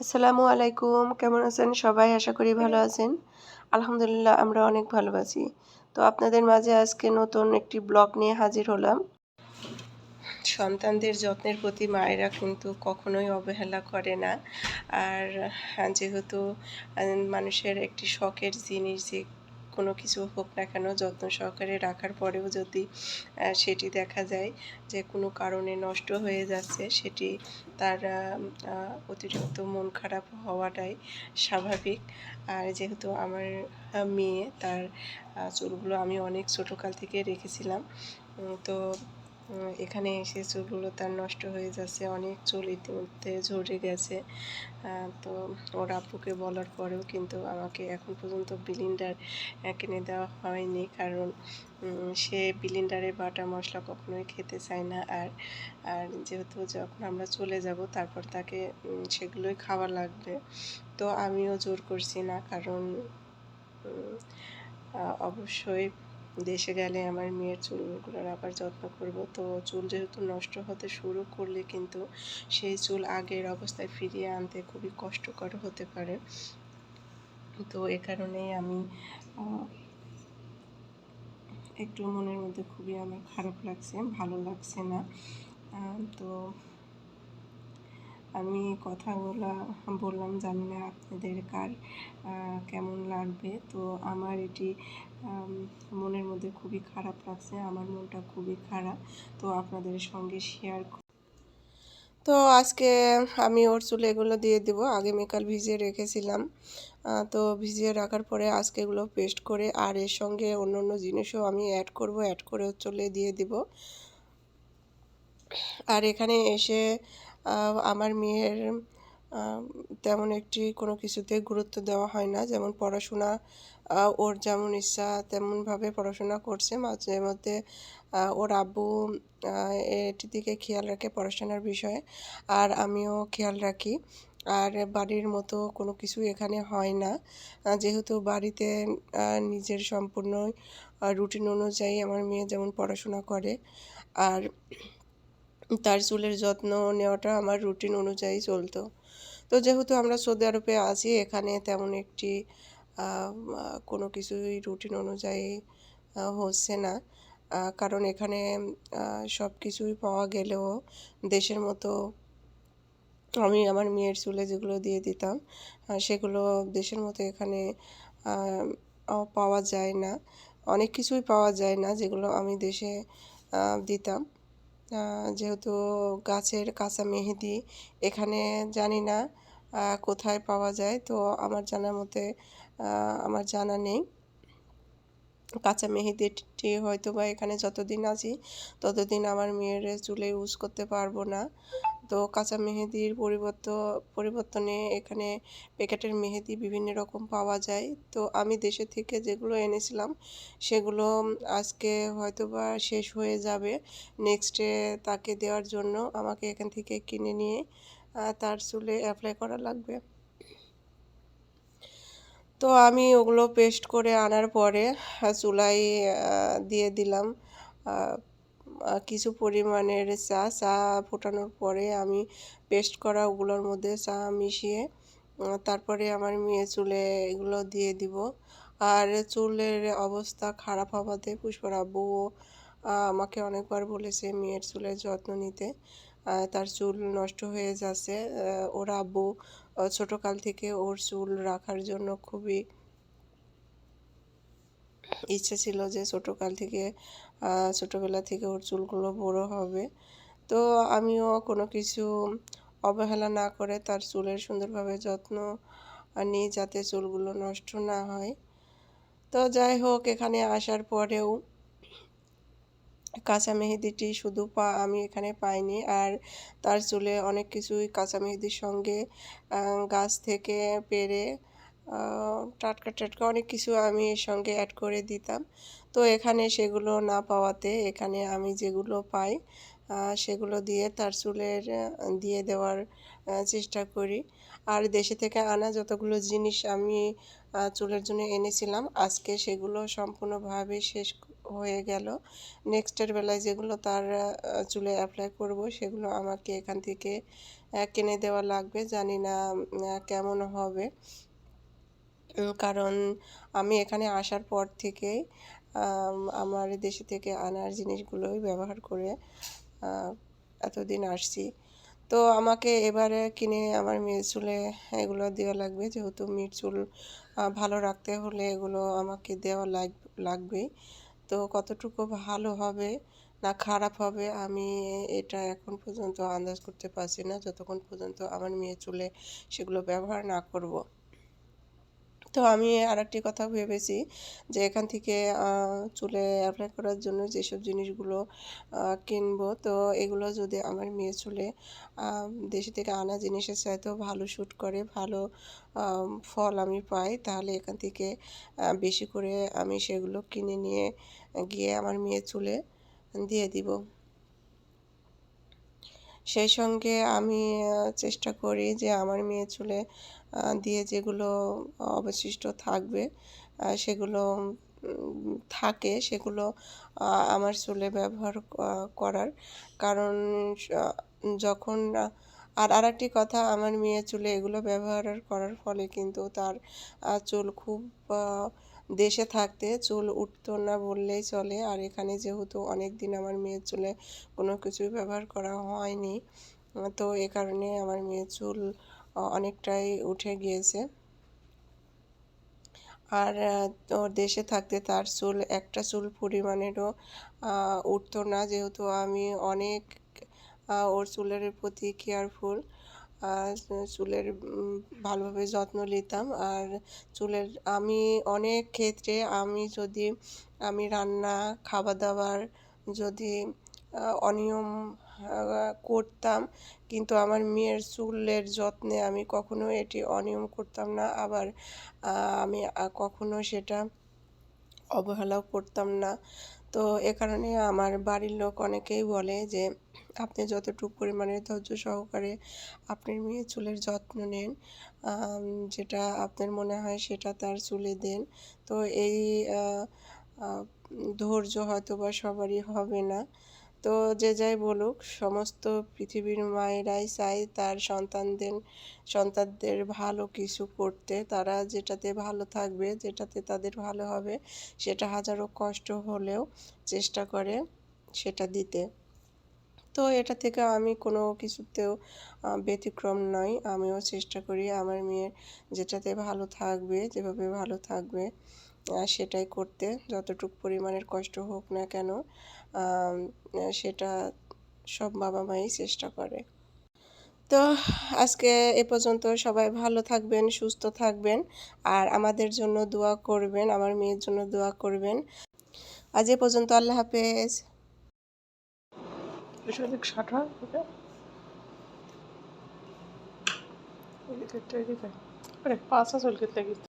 আসসালামু আলাইকুম, কেমন আছেন সবাই? আশা করি ভালো আছেন। আলহামদুলিল্লাহ, আমরা অনেক ভালো আছি। তো আপনাদের মাঝে আজকে নতুন একটি ব্লগ নিয়ে হাজির হলাম। সন্তানদের যত্নের প্রতি মায়েরা কিন্তু কখনোই অবহেলা করে না। আর যেহেতু মানুষের একটি শখের জিনিস যে কোনো কিছু হোক না কেন যত্ন সহকারে রাখার পরেও যদি সেটি দেখা যায় যে কোনো কারণে নষ্ট হয়ে যাচ্ছে, সেটি তার অতিরিক্ত মন খারাপ হওয়াটাই স্বাভাবিক। আর যেহেতু আমার মেয়ে, তার চুলগুলো আমি অনেক ছোটোকাল থেকে রেখেছিলাম তো এখানে এসে চুলগুলো তার নষ্ট হয়ে যাচ্ছে, অনেক চুল ইতিমধ্যে ঝরে গেছে। তো ওর আব্বুকে বলার পরেও কিন্তু আমাকে এখন পর্যন্ত বিলিন্ডার কিনে দেওয়া হয়নি কারণ সে বিলিন্ডারে বাটা মশলা কখনোই খেতে চায় না। আর আর যেহেতু যখন আমরা চলে যাব তারপর তাকে সেগুলোই খাওয়া লাগবে। তো আমিও জোর করছি না কারণ অবশ্যই দেশে গেলে আমার মেয়ের চুলগুলোর আবার যত্ন করব। তো চুল যেহেতু নষ্ট হতে শুরু করলে কিন্তু সেই চুল আগের অবস্থায় ফিরিয়ে আনতে খুবই কষ্টকর হতে পারে। তো এ কারণেই আমি একটু মনের মধ্যে খুবই আমার খারাপ লাগছে, ভালো লাগছে না। তো আমি কথাগুলো বললাম জানি না আপনাদের কার কেমন লাগবে। তো আমার এটি মনের মধ্যে খুবই খারাপ লাগছে, আমার মনটা খুবই খারাপ। তো আপনাদের সঙ্গে শেয়ার তো আজকে আমি ওর চুলে এগুলো দিয়ে দেব। আগামীকাল ভিজিয়ে রেখেছিলাম। তো ভিজিয়ে রাখার পরে আজকে এগুলো পেস্ট করে আর এর সঙ্গে অন্য অন্য জিনিসও আমি অ্যাড করব অ্যাড করে চুলে দিয়ে দিব। আর এখানে এসে আমার মেয়ের তেমন একটি কোনো কিছুতে গুরুত্ব দেওয়া হয় না। যেমন পড়াশোনা ওর যেমন ইচ্ছা তেমনভাবে পড়াশোনা করছে। মাঝে মধ্যে ওর আব্বু এটির দিকে খেয়াল রাখে পড়াশোনার বিষয়ে, আর আমিও খেয়াল রাখি। আর বাড়ির মতো কোনো কিছু এখানে হয় না। যেহেতু বাড়িতে নিজের সম্পূর্ণ রুটিন অনুযায়ী আমার মেয়ে যেমন পড়াশোনা করে, আর তার চুলের যত্ন নেওয়াটা আমার রুটিন অনুযায়ী চলতো। তো যেহেতু আমরা সৌদি আরবে আছি, এখানে তেমন একটি কোনো কিছুই রুটিন অনুযায়ী হচ্ছে না। কারণ এখানে সব কিছুই পাওয়া গেলেও দেশের মতো আমি আমার মেয়ের চুলে যেগুলো দিয়ে দিতাম সেগুলো দেশের মতো এখানে পাওয়া যায় না। অনেক কিছুই পাওয়া যায় না যেগুলো আমি দেশে দিতাম। যেহেতু গাছের কাঁচা মেহেদি, এখানে জানি না কোথায় পাওয়া যায়। তো আমার জানার মতে আমার জানা নেই। কাঁচা মেহেদিটি হয়তো বা এখানে যতদিন আছি, ততদিন আমার মেয়ের চুলে ইউজ করতে পারব না। তো কাঁচা মেহেদির পরিবর্ত, পরিবর্তনে এখানে প্যাকেটের মেহেদি বিভিন্ন রকম পাওয়া যায়। তো আমি দেশে থেকে যেগুলো এনেছিলাম, সেগুলো আজকে হয়তো বা শেষ হয়ে যাবে। নেক্সটে তাকে দেওয়ার জন্য আমাকে এখান থেকে কিনে নিয়ে তার চুলে অ্যাপ্লাই করা লাগবে। তো আমি ওগুলো পেস্ট করে আনার পরে চুলাই দিয়ে দিলাম। কিছু পরিমাণের চা চা ফোটানোর পরে আমি পেস্ট করা ওগুলোর মধ্যে চা মিশিয়ে তারপরে আমার মেয়ে চুলে এগুলো দিয়ে দিব। আর চুলের অবস্থা খারাপ হওয়াতে পুষ্পর আব্বুও আমাকে অনেকবার বলেছে মেয়ের চুলের যত্ন নিতে। তার চুল নষ্ট হয়ে যাচ্ছে। ওর আব্বু ছোটোকাল থেকে ওর চুল রাখার জন্য খুবই ইচ্ছে ছিল যে ছোটোকাল থেকে ছোটোবেলা থেকে ওর চুলগুলো বড় হবে। তো আমিও কোনো কিছু অবহেলা না করে তার চুলের সুন্দরভাবে যত্ন নিই যাতে চুলগুলো নষ্ট না হয়। তো যাই হোক, এখানে আসার পরেও কাঁচা মেহেদিটি শুধু পা আমি এখানে পাইনি। আর তার চুলে অনেক কিছুই কাঁচা মেহেদির সঙ্গে গাছ থেকে পেরে টাটকা টাটকা অনেক কিছু আমি এর সঙ্গে অ্যাড করে দিতাম। তো এখানে সেগুলো না পাওয়াতে এখানে আমি যেগুলো পাই সেগুলো দিয়ে তার চুলের দিয়ে দেওয়ার চেষ্টা করি। আর দেশে থেকে আনা যতগুলো জিনিস আমি চুলের জন্য এনেছিলাম আজকে সেগুলো সম্পূর্ণভাবে শেষ হয়ে গেল। নেক্সটের বেলায় যেগুলো তার চুলে অ্যাপ্লাই করব সেগুলো আমাকে এখান থেকে কিনে দেওয়া লাগবে। জানি না কেমন হবে। কারণ আমি এখানে আসার পর আম, আমার দেশে থেকে আনার জিনিসগুলোই ব্যবহার করে এতদিন আসছি। তো আমাকে এবারে কিনে আমার মেয়ের চুলে এগুলো দেওয়া লাগবে। যেহেতু মেয়ের চুল ভালো রাখতে হলে এগুলো আমাকে দেওয়া লাগ লাগবেই তো কতটুকু ভালো হবে না খারাপ হবে, আমি এটা এখন পর্যন্ত আন্দাজ করতে পারছি না। যতক্ষণ পর্যন্ত আমার মেয়ের চুলে সেগুলো ব্যবহার না করব। তো আমি আরেকটি কথা ভেবেছি যে এখান থেকে চুলে অ্যাপ্লাই করার জন্য যেসব জিনিসগুলো কিনবো, তো এগুলো যদি আমার মেয়ে চুলে দেশে থেকে আনা জিনিসের চাইতেও ভালো শ্যুট করে, ভালো ফল আমি পাই, তাহলে এখান থেকে বেশি করে আমি সেগুলো কিনে নিয়ে গিয়ে আমার মেয়ে চুলে দিয়ে দিব। সেই সঙ্গে আমি চেষ্টা করি যে আমার মেয়ে চুলে দিয়ে যেগুলো অবশিষ্ট থাকবে সেগুলো থাকে, সেগুলো আমার চুলে ব্যবহার করার। কারণ যখন আর আর একটি কথা, আমার মেয়ে চুলে এগুলো ব্যবহার করার ফলে কিন্তু তার চুল খুব দেশে থাকতে চুল উঠতো না বললেই চলে। আর এখানে যেহেতু অনেক দিন আমার মেয়ের চুলে কোনো কিছুই ব্যবহার করা হয়নি, তো এ কারণে আমার মেয়ের চুল অনেকটাই উঠে গিয়েছে। আর ওর দেশে থাকতে তার চুল, একটা চুল পরিমাণেরও উঠতো না। যেহেতু আমি অনেক ওর চুলের প্রতি কেয়ারফুল চুলের ভালোভাবে যত্ন নিতাম। আর চুলের, আমি অনেক ক্ষেত্রে আমি যদি, আমি রান্না খাবার দাবার যদি অনিয়ম করতাম। কিন্তু আমার মেয়ের চুলের যত্নে আমি কখনো এটি অনিয়ম করতাম না। আবার আমি কখনো সেটা অবহেলাও করতাম না। তো এ কারণে আমার বাড়ির লোক অনেকেই বলে যে, আপনি যতটুকু পরিমাণে ধৈর্য সহকারে আপনার মেয়ের চুলের যত্ন নেন যেটা আপনার মনে হয় সেটা তার চুলে দেন। তো এই ধৈর্য হয়তো বা সবারই হবে না। তো যে যাই বলুক, সমস্ত পৃথিবীর মায়েরাই চায় তার সন্তানদের সন্তানদের ভালো কিছু করতে। তারা যেটাতে ভালো থাকবে, যেটাতে তাদের ভালো হবে, সেটা হাজারো কষ্ট হলেও চেষ্টা করে সেটা দিতে। তো এটা থেকে আমি কোনো কিছুতেও ব্যতিক্রম নই। আমিও চেষ্টা করি আমার মেয়ের যেটাতে ভালো থাকবে, যেভাবে ভালো থাকবে সেটাই করতে, যতটুকু পরিমাণের কষ্ট হোক না কেন সেটা সব বাবা মাই চেষ্টা করে। তো আজকে এ পর্যন্ত সবাই ভালো থাকবেন, সুস্থ থাকবেন, আর আমাদের জন্য দোয়া করবেন, আমার মেয়ের জন্য দোয়া করবেন। আজ এ পর্যন্ত আল্লাহ হাফেজ। এদিক সাটা, ওকে?